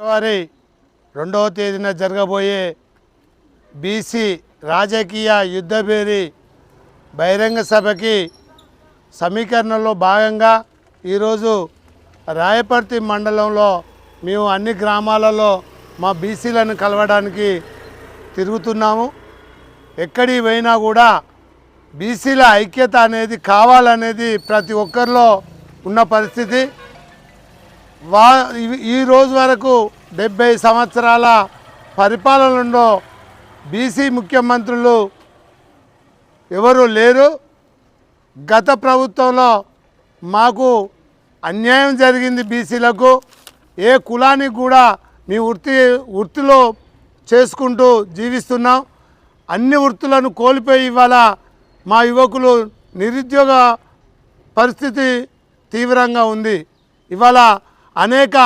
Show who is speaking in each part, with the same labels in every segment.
Speaker 1: ఫిబ్రవరి రెండవ తేదీన జరగబోయే బీసీ రాజకీయ యుద్ధభేరి బహిరంగ సభకి సమీకరణలో భాగంగా ఈరోజు రాయపర్తి మండలంలో మేము అన్ని గ్రామాలలో మా బీసీలను కలవడానికి తిరుగుతున్నాము. ఎక్కడికి పోయినా కూడా బీసీల ఐక్యత అనేది కావాలనేది ప్రతి ఒక్కరిలో ఉన్న పరిస్థితి. వా ఈ రోజు వరకు డెబ్బై సంవత్సరాల పరిపాలనలో బీసీ ముఖ్యమంత్రులు ఎవరు లేరు. గత ప్రభుత్వంలో మాకు అన్యాయం జరిగింది బీసీలకు. ఏ కులానికి కూడా మీ వృత్తి వృత్తిలో చేసుకుంటూ జీవిస్తున్నాం. అన్ని వృత్తులను కోల్పోయి ఇవాళ మా యువకులు నిరుద్యోగ పరిస్థితి తీవ్రంగా ఉంది. ఇవాళ అనేక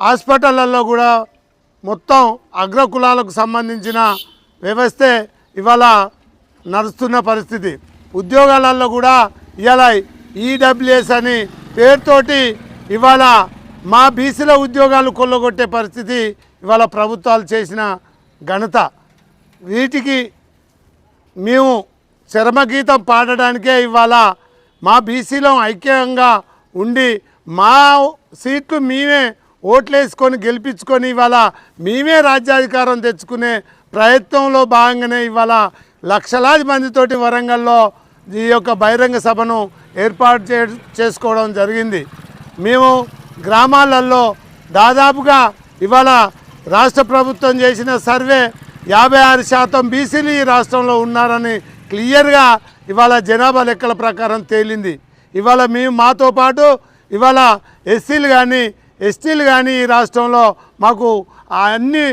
Speaker 1: హాస్పిటళ్ళల్లో కూడా మొత్తం అగ్రకులాలకు సంబంధించిన వ్యవస్థే ఇవాళ నడుస్తున్న పరిస్థితి. ఉద్యోగాలలో కూడా ఇవాళ ఈడబ్ల్యూఎస్ అని పేరుతోటి ఇవాళ మా బీసీల ఉద్యోగాలు కొల్లగొట్టే పరిస్థితి ఇవాళ ప్రభుత్వాలు చేసిన ఘనత. వీటికి మేము చరమగీతం పాడడానికే ఇవాళ మా బీసీలో ఐక్యంగా ఉండి మా సీట్లు మేమే ఓట్లేసుకొని గెలిపించుకొని ఇవాళ మేమే రాజ్యాధికారం తెచ్చుకునే ప్రయత్నంలో భాగంగానే ఇవాళ లక్షలాది మందితోటి వరంగల్లో ఈ యొక్క బహిరంగ సభను ఏర్పాటు చే చేసుకోవడం జరిగింది. మేము గ్రామాలలో దాదాపుగా ఇవాళ రాష్ట్ర ప్రభుత్వం చేసిన సర్వే యాభై ఆరు శాతం బీసీలు ఈ రాష్ట్రంలో ఉన్నారని క్లియర్గా ఇవాళ జనాభా లెక్కల ప్రకారం తేలింది. ఇవాళ మేము మాతో పాటు ఇవాళ ఎస్సీలు కానీ ఎస్టీలు కానీ ఈ రాష్ట్రంలో మాకు ఆ అన్ని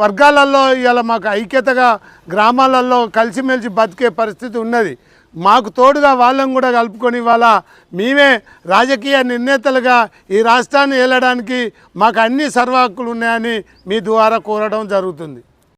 Speaker 1: వర్గాలలో ఇవాళ మాకు ఐక్యతగా గ్రామాలలో కలిసిమెలిసి బతికే పరిస్థితి ఉన్నది. మాకు తోడుగా వాళ్ళని కూడా కలుపుకొని ఇవాళ మేమే రాజకీయ నిర్ణేతలుగా ఈ రాష్ట్రాన్ని ఏలడానికి మాకు అన్ని సర్వాకులు ఉన్నాయని మీ ద్వారా కోరడం జరుగుతుంది.